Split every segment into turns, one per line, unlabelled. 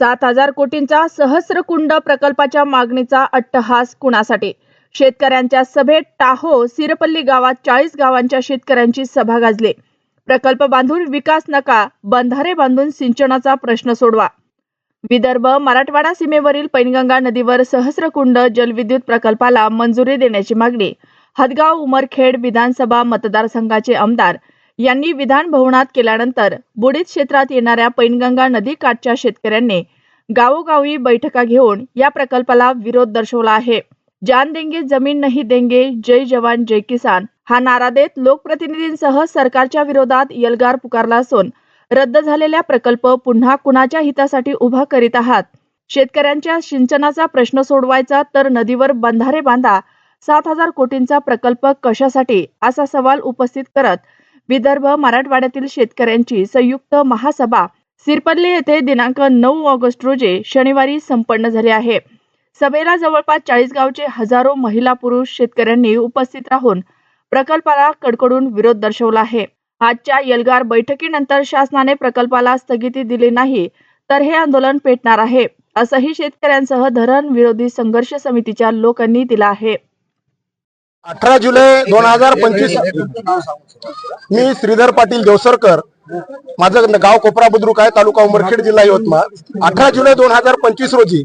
सात हजार कोटींचा सहस्रकुंड प्रकल्पाच्या मागणीचा अट्टहास कुणासाठी? शेतकऱ्यांच्या सभेत टाहो सिरपल्ली गावात चाळीस गावांच्या शेतकऱ्यांची सभा गाजली. प्रकल्प बांधून विकास नका बंधारे बांधून सिंचनाचा प्रश्न सोडवा. विदर्भ मराठवाडा सीमेवरील पैनगंगा नदीवर सहस्रकुंड जलविद्युत प्रकल्पाला मंजुरी देण्याची मागणी. हदगाव उमरखेड विधानसभा मतदारसंघाचे आमदार यांनी विधान भवनात केल्यानंतर बुडीत क्षेत्रात येणाऱ्या पैनगंगा नदी काठच्या शेतकऱ्यांनी गावोगावी बैठका घेऊन या प्रकल्पाला विरोध दर्शवला आहे. जान देंगे जमीन नाही देंगे जय जवान जय किसान हा नारा देत लोकप्रतिनिधींसह सरकारच्या विरोधात यलगार पुकारला असून रद्द झालेला प्रकल्प पुन्हा कुणाच्या हितासाठी उभा करीत आहात? शेतकऱ्यांच्या सिंचनाचा प्रश्न सोडवायचा तर नदीवर बंधारे बांधा सात हजार कोटींचा प्रकल्प कशासाठी? असा सवाल उपस्थित करत विदर्भ मराठवाड्यातील शेतकऱ्यांची संयुक्त महासभा सिरपल्ली येथे दिनांक नऊ ऑगस्ट रोजी शनिवारी संपन्न झाली आहे. सभेला जवळपास चाळीस गावचे हजारो महिला पुरुष शेतकऱ्यांनी उपस्थित राहून प्रकल्पाला कडकडून विरोध दर्शवला आहे. आजच्या यलगार बैठकीनंतर शासनाने प्रकल्पाला स्थगिती दिली नाही तर हे आंदोलन पेटणार आहे असंही शेतकऱ्यांसह धरण विरोधी संघर्ष समितीच्या लोकांनी दिला आहे.
अठरा जुलै दोन हजार पंचवीस मी श्रीधर पाटील देवसरकर माझं गाव कोपरा बुद्रुक आहे तालुका उमरखेड जिल्हा यवतमाळ. अठरा जुलै दोन हजार पंचवीस रोजी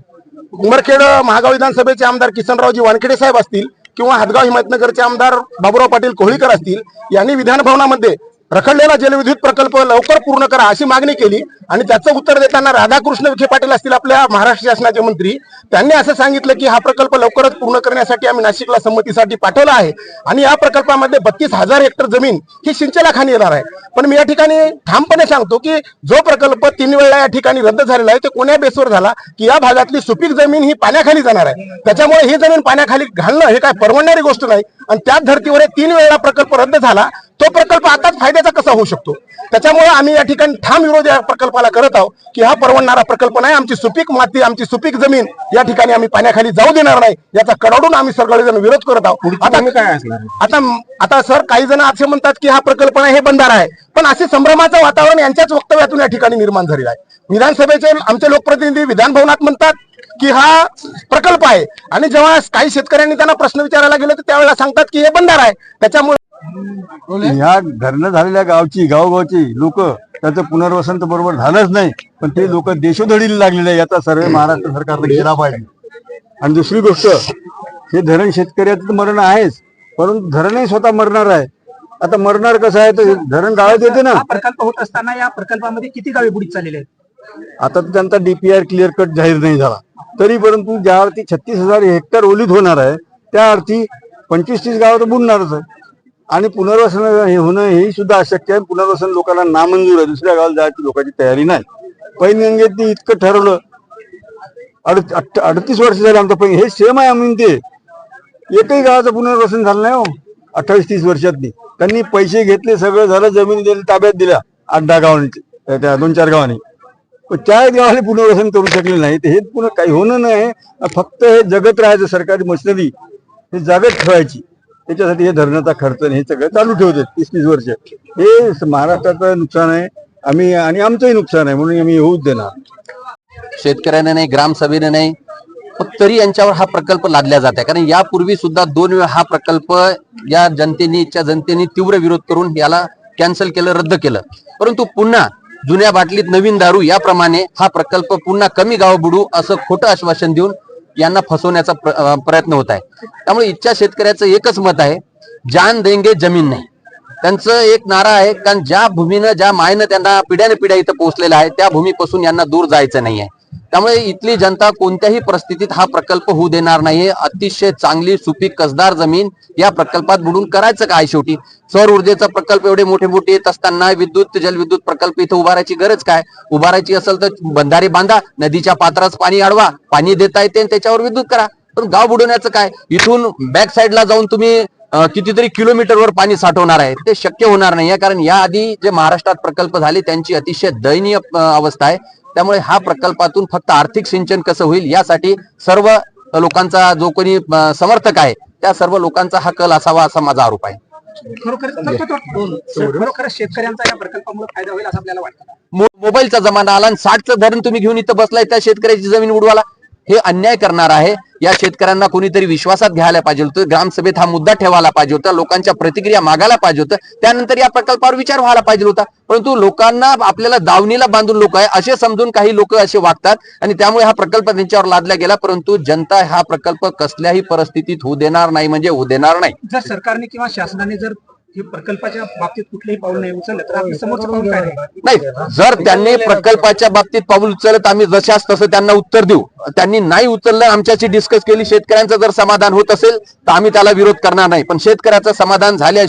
उमरखेड महागाव विधानसभेचे आमदार किसनरावजी वानखेडे साहेब असतील किंवा हदगाव हिमायतनगरचे आमदार बाबुराव पाटील कोहळीकर असतील यांनी विधान भवनामध्ये रखडलेला जलविद्युत प्रकल्प लवकर पूर्ण करा अशी मागणी केली आणि त्याचं उत्तर देताना राधाकृष्ण विखे पाटील असतील आपल्या महाराष्ट्र शासनाचे मंत्री त्यांनी असं सांगितलं की हा प्रकल्प लवकरच पूर्ण करण्यासाठी आम्ही नाशिकला संमतीसाठी पाठवला आहे आणि या प्रकल्पामध्ये बत्तीस हजार हेक्टर जमीन ही सिंचनाखाली येणार आहे. पण मी या ठिकाणी ठामपणे सांगतो की जो प्रकल्प तीन वेळा या ठिकाणी रद्द झालेला आहे तो कोण्या बेसवर झाला? की या भागातली सुपीक जमीन ही पाण्याखाली जाणार आहे. त्याच्यामुळे ही जमीन पाण्याखाली घालणं हे काय परवडणारी गोष्ट नाही. आणि त्याच धर्तीवर तीन वेळा प्रकल्प रद्द झाला तो प्रकल्प आताच फायद्याचा कसा होऊ शकतो? त्याच्यामुळे आम्ही या ठिकाणी ठाम विरोध या प्रकल्पाला करत आहोत की हा परवडणारा प्रकल्प नाही आमची सुपीक माती आमची सुपीक जमीन या ठिकाणी आम्ही पाण्याखाली जाऊ देणार नाही याचा कडाडून आम्ही सगळेजण विरोध करत आहोत. आता काय आता आता सर काही जण असे म्हणतात की हा प्रकल्प नाही हे बंधारा आहे. पण असे संभ्रमाचं वातावरण यांच्याच वक्तव्यातून या ठिकाणी निर्माण झालेलं आहे. विधानसभेचे आमचे लोकप्रतिनिधी विधान भवनात म्हणतात की हा प्रकल्प आहे. आणि जेव्हा काही शेतकऱ्यांनी त्यांना प्रश्न विचारायला गेले तर त्यावेळेला सांगतात की हे बंधारा आहे. त्याच्यामुळे
ह्या धरणं झालेल्या गावची गावगावची लोक त्याचं पुनर्वसन तर बरोबर झालंच नाही पण ते लोक देशोधडीला लागलेले याचा सर्वे महाराष्ट्र सरकारने केला पाहिजे आणि दुसरी गोष्ट हे धरण शेतकऱ्याचं तर मरण आहेच परंतु धरणही स्वतः मरणार आहे. आता मरणार कसं आहे तर धरण गाळत येते ना.
प्रकल्प होत असताना या प्रकल्पामध्ये किती गावे बुडीत चाललेले आहेत?
आता तर त्यांचा डीपीआर क्लिअर कट जाहीर नाही झाला. तरी परंतु ज्यावरती छत्तीस हजार हेक्टर ओलीत होणार आहे त्या अर्थी पंचवीस तीस गावं तर बुडणारच आहे. आणि पुनर्वसन हे होणं हे सुद्धा अशक्य आहे. पुनर्वसन लोकांना नामंजूर आहे. दुसऱ्या गावाला जायची लोकांची तयारी नाही. पैनगंगेतनी इतकं ठरवलं. अड- अडतीस वर्ष झाले आमचं पैन हे सेम आहे आम्ही ते एकही गावाचं पुनर्वसन झालं नाही हो. अठ्ठावीस तीस वर्षातनी त्यांनी पैसे घेतले सगळं झालं जमीन दिली ताब्यात दिल्या. आठ दहा गावांनी. त्या दोन चार गावांनी. पण त्या गावाने पुनर्वसन करू शकले नाही. तर हे पुन्हा काही होणं नाही. फक्त हे जगत राहायचं सरकारी मशिनरी. हे जागत ठेवायची. त्याच्यासाठी हे धरणाचा खर्च आणि हे सगळं चालू ठेवतो तीस तीस वर्ष. हे महाराष्ट्राचं नुकसान आहे. आम्ही आणि आमचंही नुकसान आहे म्हणून आम्ही होऊच देणार.
शेतकऱ्याने नाही ग्रामसभेने नाही पण तरी यांच्यावर हा प्रकल्प लादला जात आहे. कारण यापूर्वी सुद्धा दोन वेळा हा प्रकल्प या जनतेने इच्छा जनतेने तीव्र विरोध करून याला कॅन्सल केलं रद्द केलं. परंतु पुन्हा जुन्या बाटलीत नवीन दारू याप्रमाणे हा प्रकल्प पुन्हा कमी गाव बुडू असं खोटं आश्वासन देऊन यांना फसवण्याचा प्रयत्न होत आहे. त्यामुळे इच्छा शेतकऱ्याचं एकच मत आहे जान देंगे जमीन नाही. त्यांचं एक नारा आहे कारण ज्या भूमीनं ज्या मायनं त्यांना पिढ्याने पिढ्या इथं पोहोचलेला आहे त्या भूमीपासून यांना दूर जायचं नाही आहे त्यामुळे इथली जनता कोणत्याही परिस्थितीत हा प्रकल्प होऊ देणार नाहीये. अतिशय चांगली सुपीक कसदार जमीन या प्रकल्पात बुडून करायचं काय शेवटी? सौर ऊर्जेचा प्रकल्प एवढे मोठे मोठे येत असताना विद्युत जलविद्युत प्रकल्प इथं उभारायची गरज काय? उभारायची असेल तर बंधारे बांधा नदीच्या पात्रात पाणी अडवा पाणी देता येते आणि त्याच्यावर विद्युत करा. पण गाव बुडवण्याचं काय? इथून बॅक साईडला जाऊन तुम्ही कितीतरी किलोमीटरवर पाणी साठवणार आहे. ते शक्य होणार नाहीये. कारण याआधी जे महाराष्ट्रात प्रकल्प झाले त्यांची अतिशय दयनीय अवस्था आहे. त्यामुळे हा प्रकल्पातून फक्त आर्थिक सिंचन कसं होईल यासाठी सर्व लोकांचा जो कोणी समर्थक आहे त्या सर्व लोकांचा हा कल असावा असा माझा आरोप आहे.
खरोखर खरोखर शेतकऱ्यांचा या प्रकल्पामुळे फायदा होईल असं आपल्याला वाटतं
मो- मोबाईलचा जमाना आला आणि साठचं धरण तुम्ही घेऊन इथं बसलाय त्या शेतकऱ्याची जमीन उडवाला हे अन्याय करणार आहे. या शेतकऱ्यांना कोणीतरी विश्वासात घ्यायला पाहिजे होतं. ग्रामसभेत हा मुद्दा ठेवायला पाहिजे होता. लोकांच्या प्रतिक्रिया मागायला पाहिजे होतं. त्यानंतर या प्रकल्पावर विचार व्हायला पाहिजे होता. परंतु लोकांना आपल्याला दावणीला बांधून लोक आहे असे समजून काही लोक असे वागतात आणि त्यामुळे हा प्रकल्प त्यांच्यावर लादला गेला. परंतु जनता हा प्रकल्प कसल्याही परिस्थितीत होऊ देणार नाही म्हणजे होऊ देणार नाही.
जर सरकारने किंवा शासनाने जर प्रकल्पाच्या बाबतीत कुठलंही पाऊल नाही उचललं तर आपलं समोरचं पाऊल काय राहील?
नाही जर त्यांनी प्रकल्पाच्या बाबतीत पाऊल उचलत आम्ही जशाच तसं त्यांना उत्तर देऊ त्यांनी नाही उचललं आमच्याशी डिस्कस केली शेतकऱ्यांचं जर समाधान होत असेल तर आम्ही त्याला विरोध करणार नाही पण शेतकऱ्याचं समाधान झाल्याशिवाय